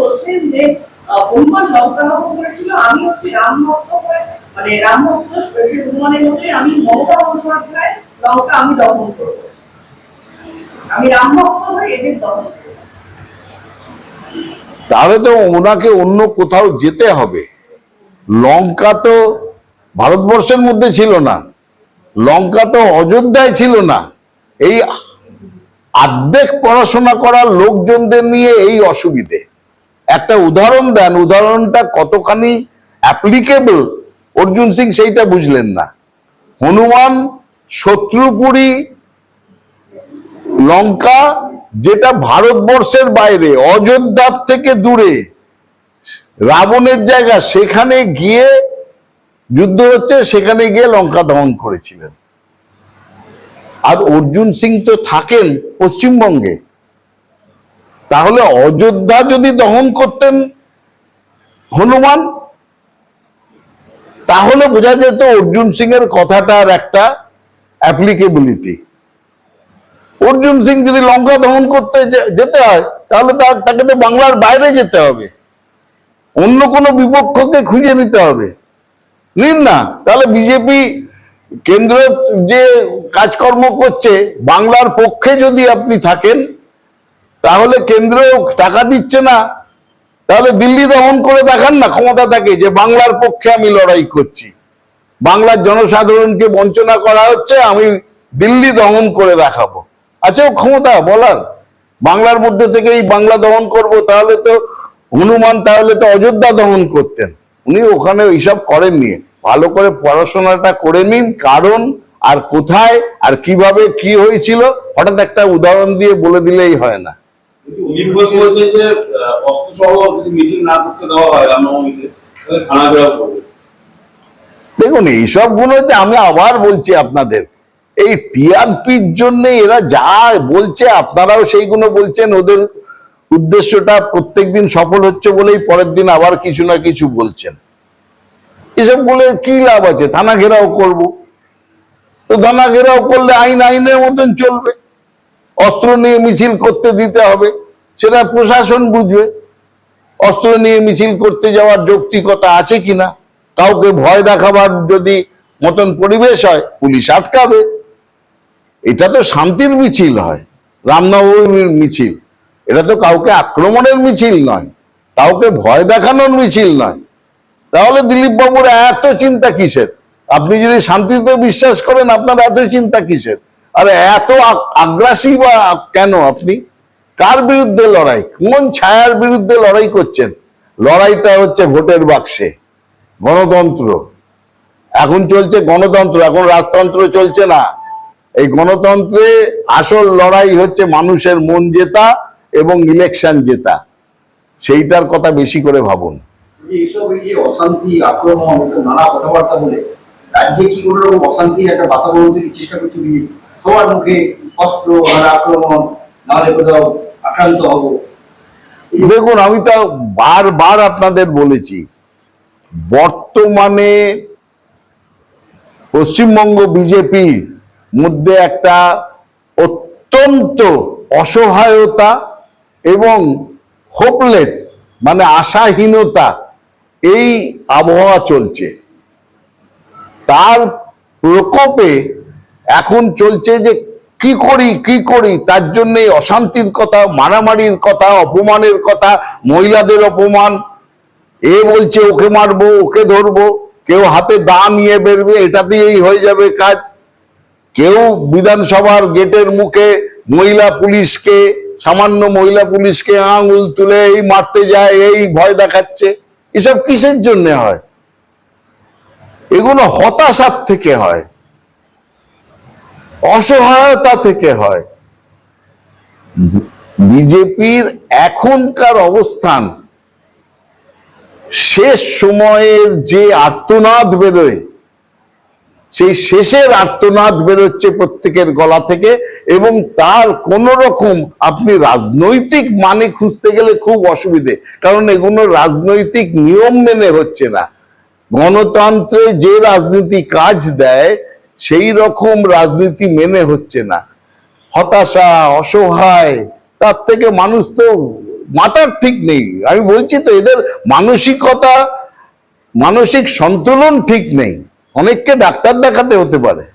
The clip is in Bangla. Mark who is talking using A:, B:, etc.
A: বলছেন যে হনুমান লঙ্কা দহন করেছিল। আমি হচ্ছে রাম ভক্ত হয়ে মানে রাম ভক্ত হনুমানের মতোই আমি মমতা বন্দ্যোপাধ্যায় লঙ্কা আমি দহন করব। আমি রাম ভক্ত হয়ে এদের দহন
B: তাহলে তো ওনাকে অন্য কোথাও যেতে হবে। লঙ্কা তো ভারতবর্ষের মধ্যে ছিল না। লঙ্কা তো অযোধ্যায় ছিল না। এই আর্ধেক পড়াশোনা করা লোকজনদের নিয়ে এই অসুবিধে। একটা উদাহরণ দেন, উদাহরণটা কতখানি অ্যাপ্লিকেবল অর্জুন সিং সেইটা বুঝলেন না। হনুমান, শত্রুপুরী, লঙ্কা, যেটা ভারতবর্ষের বাইরে, অযোধ্যার থেকে দূরে, রাবণের জায়গা, সেখানে গিয়ে যুদ্ধ হচ্ছে, সেখানে গিয়ে লঙ্কা দমন করেছিলেন। আর অর্জুন সিং তো থাকেন পশ্চিমবঙ্গে। তাহলে অযোধ্যা যদি দহন করতেন হনুমান, তাহলে বোঝা যেত অর্জুন সিং এর কথাটার একটা অ্যাপ্লিকেবিলিটি অর্জুন সিং যদি লঙ্কা দহন করতে যেতে হয়, তাহলে তাকে তো বাংলার বাইরে যেতে হবে। অন্য কোনো বিপক্ষকে খুঁজে নিতে হবে। নিন না, তাহলে বিজেপি কেন্দ্র যে কাজকর্ম করছে, বাংলার পক্ষে যদি আপনি থাকেন তাহলে কেন্দ্র টাকা দিচ্ছে না। তাহলে দিল্লি দমন করে দেখান না ক্ষমতা থাকে যে বাংলার পক্ষে আমি লড়াই করছি। বাংলার জনসাধারণকে বঞ্চনা করা হচ্ছে, আমি দিল্লি দমন করে দেখাবো। আচ্ছা ক্ষমতা, বলার। বাংলার মধ্যে থেকে এই বাংলা দমন করব, তাহলে তো হনুমান, তাহলে তো অযোধ্যা দমন করতেন। উনি ওখানে এইসব করেননি। ভালো করে পড়াশোনাটা করে নিন, কারণ আর কোথায় আর কীভাবে কি হয়েছিল, হঠাৎ একটা উদাহরণ দিয়ে বলে দিলেই হয় না।
C: যে
B: দেখুন এইসবগুলো হচ্ছে আমি আবার বলছি আপনাদের। এই টিআরপির জন্য এরা যা বলছে, আপনারাও সেইগুলো বলছেন। ওদের উদ্দেশ্যটা প্রত্যেকদিন সফল হচ্ছে বলেই পরের দিন আবার কিছু না কিছু বলছেন। এসব বলে কি লাভ আছে? থানা ঘেরাও করব। তো থানা ঘেরাও করলে আইন আইনের মতন চলবে। অস্ত্র নিয়ে মিছিল করতে দিতে হবে, সেটা প্রশাসন বুঝবে। অস্ত্র নিয়ে মিছিল করতে যাওয়ার যৌক্তিকতা আছে কিনা, কাউকে ভয় দেখাবার যদি মতন পরিবেশ হয়, পুলিশ আটকাবে। এটা তো শান্তির মিছিল হয়, রামনবমীর মিছিল। এটা তো কাউকে আক্রমণের মিছিল নয়, কাউকে ভয় দেখানোর মিছিল নয়। তাহলে দিলীপ বাবুর এত চিন্তা কিসের? আপনি যদি শান্তিতে বিশ্বাস করেন, আপনার এত চিন্তা কিসের? আর এত আগ- আগ্রাসী বা কেন আপনি? কার বিরুদ্ধে লড়াই? কোন ছায়ার বিরুদ্ধে লড়াই করছেন? লড়াইটা হচ্ছে ভোটের বাক্সে, গণতন্ত্র। এখন চলছে গণতন্ত্র, এখন রাজতন্ত্র চলছে না। এই গণতন্ত্রে আসল লড়াই হচ্ছে মানুষের মন জেতা এবং ইলেকশন জেতা। সেইটার কথা বেশি করে ভাবুন।
D: অশান্তি, আক্রমণ নানা কথাবার্তা বলে, রাজ্যে কি অশান্তির একটা বাতাবরণ চেষ্টা করছে সবার মুখে অস্ত্র আর আক্রমণ, নাহলে কোথাও আক্রান্ত হব।
B: দেখুন, আমি তো বারবার আপনাদের বলেছি, বর্তমানে পশ্চিমবঙ্গ বিজেপি মধ্যে একটা অত্যন্ত অসহায়তা এবং হোপলেস মানে আশাহীনতা, এই আবহাওয়া চলছে। তার প্রকোপে এখন চলছে যে কি করি কি করি? তার জন্য অশান্তির কথা, মারামারির কথা, অপমানের কথা, মহিলাদের অপমান। এ বলছে, ওকে মারবো, ওকে ধরবো। কেউ হাতে দা নিয়ে বেরবে, এটা দিয়েই হয়ে যাবে কাজ। কেউ বিধানসভার গেটের মুখে মহিলা পুলিশকে, সামান্য মহিলা পুলিশকে আঙুল তুলে এই মারতে যায়, এই ভয় দেখাচ্ছে। এসব কিসের জন্য হয়? এগুলো হতাশার থেকে হয়। অসহায়তা থেকে হয়। বিজেপির এখনকার অবস্থান, শেষ সময়ের যে আর্তনাদ বেরোয়, সেই শেষের আর্তনাদ বেরোচ্ছে প্রত্যেকের গলা থেকে এবং তার কোন রকম আপনি রাজনৈতিক মানে খুঁজতে গেলে খুব অসুবিধে, কারণ এগুলো রাজনৈতিক নিয়ম মেনে হচ্ছে না। গণতন্ত্রে যে রাজনীতি কাজ দেয় সেই রকম রাজনীতি মেনে হচ্ছে না। হতাশা, অসহায়, তার থেকে মানুষ তো মাথার ঠিক নেই। আমি বলছি তো, এদের মানসিকতা, মানসিক সন্তুলন ঠিক নেই। অনেককে ডাক্তার দেখাতে হতে পারে।